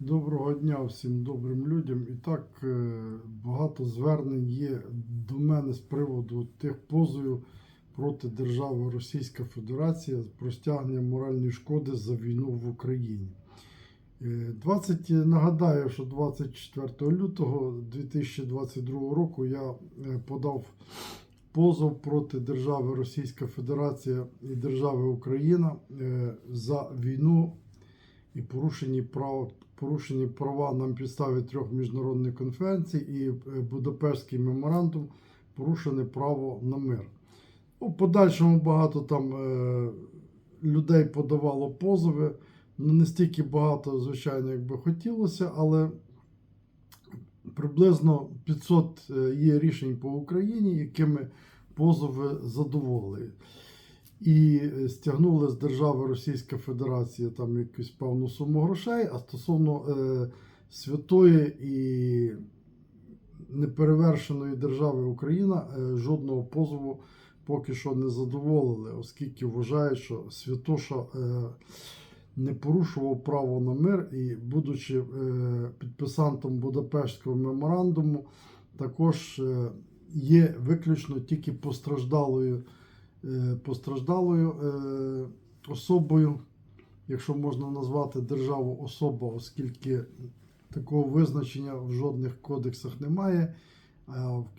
Доброго дня всім добрим людям. І так е, багато звернень є до мене з приводу тих позовів проти держави Російська Федерація про стягнення моральної шкоди за війну в Україні. Е, 20, нагадаю, що 24 лютого 2022 року я е, подав позов проти держави Російська Федерація і держави Україна е, за війну і порушені права, порушені права на підставі трьох міжнародних конвенцій і е, Будапештський меморандум порушене право на мир. У подальшому багато там е, людей подавало позови. Ну, не стільки багато, звичайно, як би хотілося, але приблизно 500 е, є рішень по Україні, якими позови задоволені і е, стягнули з держави Російська Федерація там якусь певну суму грошей, а стосовно е, святої і неперевершеної держави Україна е, жодного позову поки що не задоволили, оскільки вважають, що Святоша е, не порушував право на мир і, будучи е, підписантом Будапештського меморандуму, також е, є виключно тільки постраждалою постраждалою е, особою, якщо можна назвати державу особа, оскільки такого визначення в жодних кодексах немає.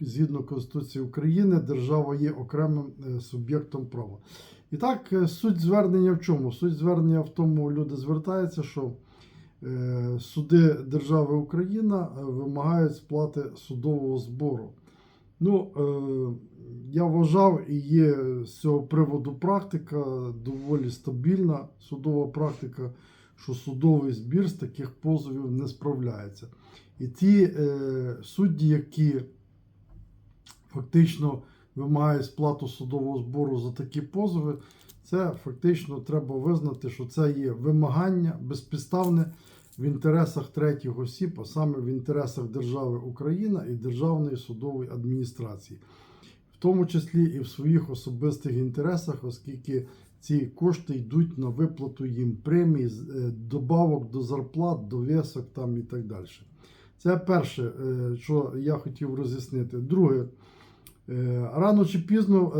Згідно Конституції України, держава є окремим е, суб'єктом права. І так, е, суть звернення в чому? Суть звернення в тому, люди звертаються, що е, суди держави Україна е, вимагають сплати судового збору. Ну, е, я вважав, і є з цього приводу практика доволі стабільна судова практика, що судовий збір з таких позовів не справляється. І ті е, судді, які фактично вимагають сплату судового збору за такі позови, це фактично треба визнати, що це є вимагання безпідставне в інтересах третіх осіб, а саме в інтересах держави Україна і Державної судової адміністрації, в тому числі і в своїх особистих інтересах, оскільки ці кошти йдуть на виплату їм премій, е, добавок до зарплат, довісок там і так далі. Це перше, е, що я хотів роз'яснити. Друге, е, рано чи пізно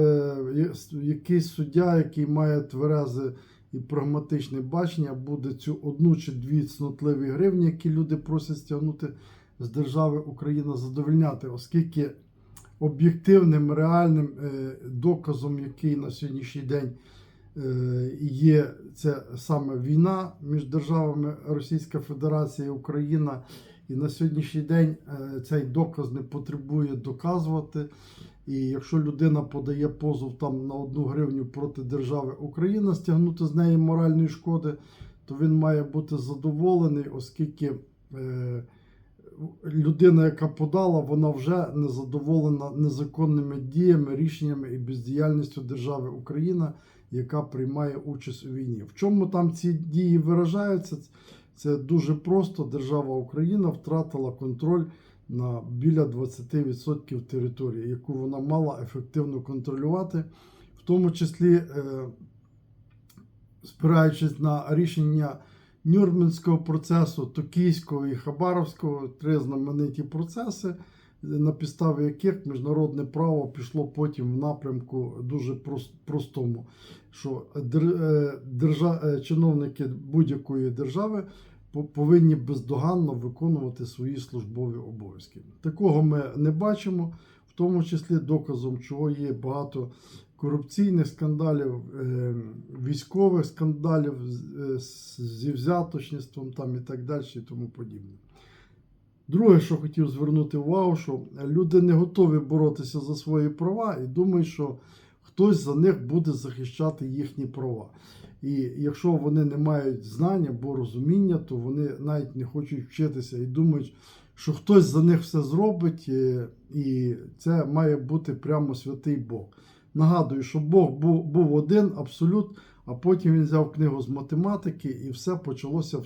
якийсь суддя, який має тверезе і прагматичне бачення, буде цю одну чи дві цнотливі гривні, які люди просять стягнути з держави Україна, задовольняти, оскільки об'єктивним реальним е, доказом, який на сьогоднішній день е, є, це саме війна між державами Російська Федерація і Україна. І на сьогоднішній день е, цей доказ не потребує доказувати. І якщо людина подає позов там на одну гривню проти держави Україна, стягнути з неї моральної шкоди, то він має бути задоволений, оскільки людина, яка подала, вона вже не задоволена незаконними діями, рішеннями і бездіяльністю держави Україна, яка приймає участь у війні. В чому там ці дії виражаються? Це дуже просто. Держава Україна втратила контроль на біля 20% території, яку вона мала ефективно контролювати, в тому числі е, спираючись на рішення Нюрнберзького процесу, Токійського і Хабаровського, три знамениті процеси, на підставі яких міжнародне право пішло потім в напрямку дуже простому, що е, держа- е, чиновники будь-якої держави повинні бездоганно виконувати свої службові обов'язки. Такого ми не бачимо, в тому числі доказом, чого є багато корупційних скандалів, е, військових скандалів е, зі взяточництвом там і так далі, і тому подібне. Друге, що хотів звернути увагу, що люди не готові боротися за свої права і думають, що хтось за них буде захищати їхні права. І якщо вони не мають знань або розуміння, то вони навіть не хочуть вчитися і думають, що хтось за них все зробить, е, і це має бути прямо святий Бог. Нагадую, що Бог був, був один абсолют, а потім він взяв книгу з математики, і все почалося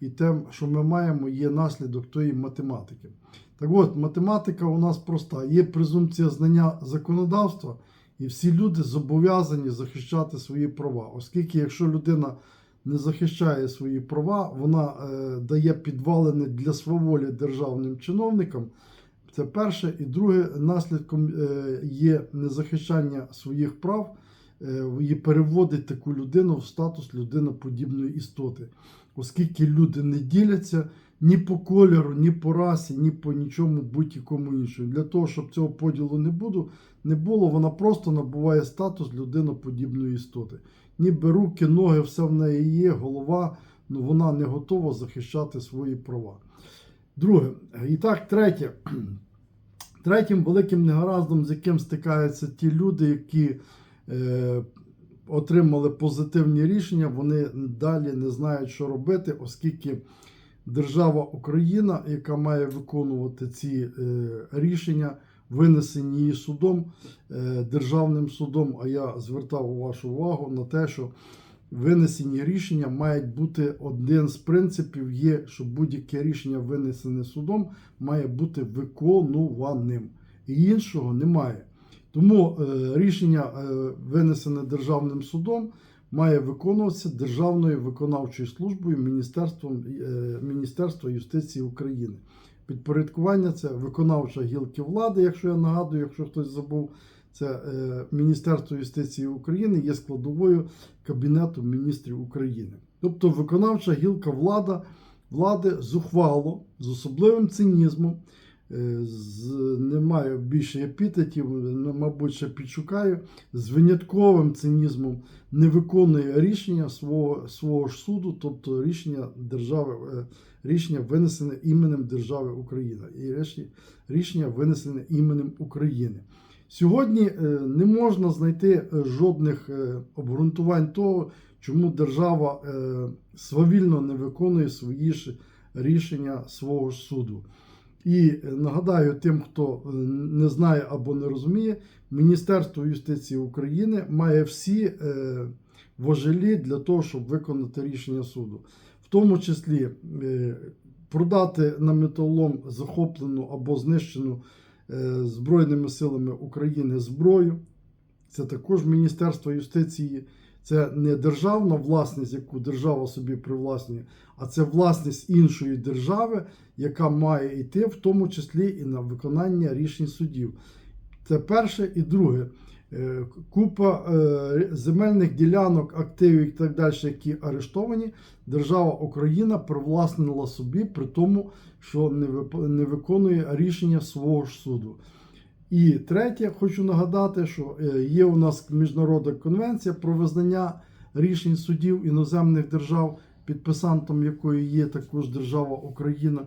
і те, що ми маємо, є наслідок тої математики. Так от, математика у нас проста. Є презумпція знання законодавства, і всі люди зобов'язані захищати свої права. Оскільки, якщо людина не захищає свої права, вона е, дає підвалини для сваволі державним чиновникам. Це перше. І друге, наслідком е, є незахищання своїх прав, е, і переводить таку людину в статус людиноподібної істоти, оскільки люди не діляться ні по кольору, ні по расі, ні по нічому будь-якому іншому. Для того, щоб цього поділу не буду, не було, вона просто набуває статус людиноподібної істоти. Ніби руки, ноги, все в неї є, голова, ну вона не готова захищати свої права. Друге, і так, третє. Третім великим негараздом, з яким стикаються ті люди, які е, отримали позитивні рішення, вони далі не знають, що робити, оскільки держава Україна, яка має виконувати ці е, рішення, винесені її судом, е, державним судом. А я звертав вашу увагу на те, що винесені рішення мають бути один з принципів є, що будь-яке рішення, винесене судом, має бути виконуваним. І іншого немає. Тому е, рішення, е, винесене державним судом, має виконуватися Державною виконавчою службою Міністерством, е, Міністерства юстиції України. Підпорядкування це виконавча гілки влади, якщо я нагадую, якщо хтось забув, це е, Міністерство юстиції України є складовою Кабінету міністрів України. Тобто виконавча гілка влада, влади зухвало, з особливим цинізмом, е, з, немає більше епітетів, ну, мабуть, ще підшукаю, з винятковим цинізмом не виконує рішення свого, свого ж суду, тобто рішення держави, е, рішення винесене іменем держави Україна і рішення винесене іменем України. Сьогодні е, не можна знайти е, жодних е, обґрунтувань того, чому держава свавільно не виконує свої ж рішення свого ж суду. І нагадаю тим, хто не знає або не розуміє, Міністерство юстиції України має всі важелі для того, щоб виконати рішення суду, в тому числі продати на металолом захоплену або знищену Збройними силами України зброю. Це також Міністерство юстиції. Це не державна власність, яку держава собі привласнює, а це власність іншої держави, яка має йти в тому числі і на виконання рішень судів. Це перше і друге. Е, Купа е, земельних ділянок, активів і так далі, які арештовані, держава Україна привласнила собі при тому, що не виконує рішення свого ж суду. І третє, хочу нагадати, що е, є у нас міжнародна конвенція про визнання рішень судів іноземних держав, підписантом якої є також держава Україна.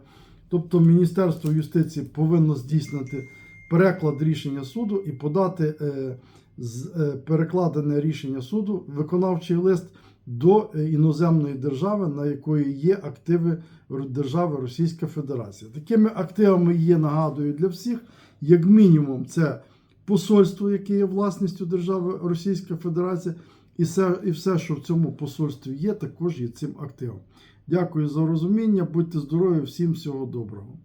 Тобто Міністерство юстиції повинно здійснити переклад рішення суду і подати е, е, перекладене рішення суду, виконавчий лист до е, іноземної держави, на якої є активи держави Російська Федерація. Такими активами є, нагадую, для всіх, як мінімум, це посольство, яке є власністю держави Російська Федерація, і все, і все, що в цьому посольстві є, також є цим активом. Дякую за розуміння. Будьте здорові, всім всього доброго.